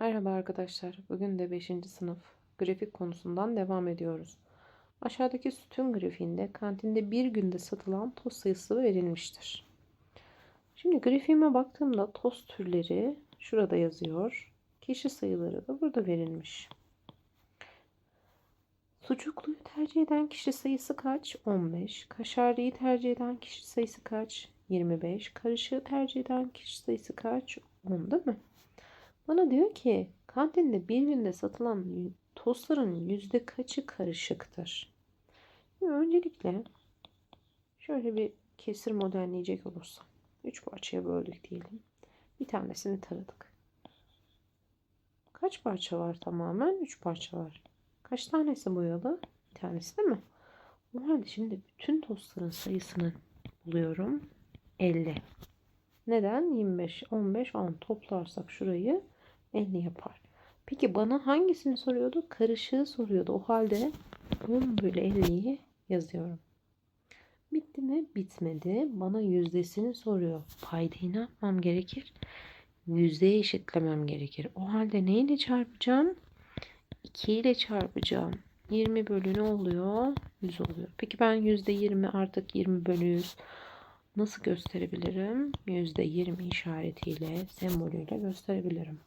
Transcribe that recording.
Merhaba arkadaşlar. Bugün de 5. sınıf grafik konusundan devam ediyoruz. Aşağıdaki sütun grafiğinde kantinde bir günde satılan tost sayısı verilmiştir. Şimdi grafiğime baktığımda tost türleri şurada yazıyor. Kişi sayıları da burada verilmiş. Sucukluyu tercih eden kişi sayısı kaç? 15. Kaşarlıyı tercih eden kişi sayısı kaç? 25. Karışığı tercih eden kişi sayısı kaç? 10 değil mi? Bana diyor ki kantinde bir günde satılan tostların yüzde kaçı karışıktır? Şimdi öncelikle şöyle bir kesir modelleyecek olursam. Üç parçaya böldük diyelim. Bir tanesini taradık. Kaç parça var tamamen? Üç parça var. Kaç tanesi boyalı? Bir tanesi değil mi? O halde şimdi bütün tostların sayısını buluyorum. 50. Neden? 25, 15, 10 toplarsak şurayı 50 yapar. Peki bana hangisini soruyordu? Karışığı soruyordu. O halde 10 bölü 50'yi yazıyorum. Bitti mi? Bitmedi. Bana yüzdesini soruyor. Paydayı ne yapmam gerekir? Yüzdeye eşitlemem gerekir. O halde neyle çarpacağım? 2 ile çarpacağım. 20 bölü ne oluyor? 100 oluyor. Peki ben %20 artık 20 bölü 100 nasıl gösterebilirim? %20 işaretiyle, sembolüyle gösterebilirim.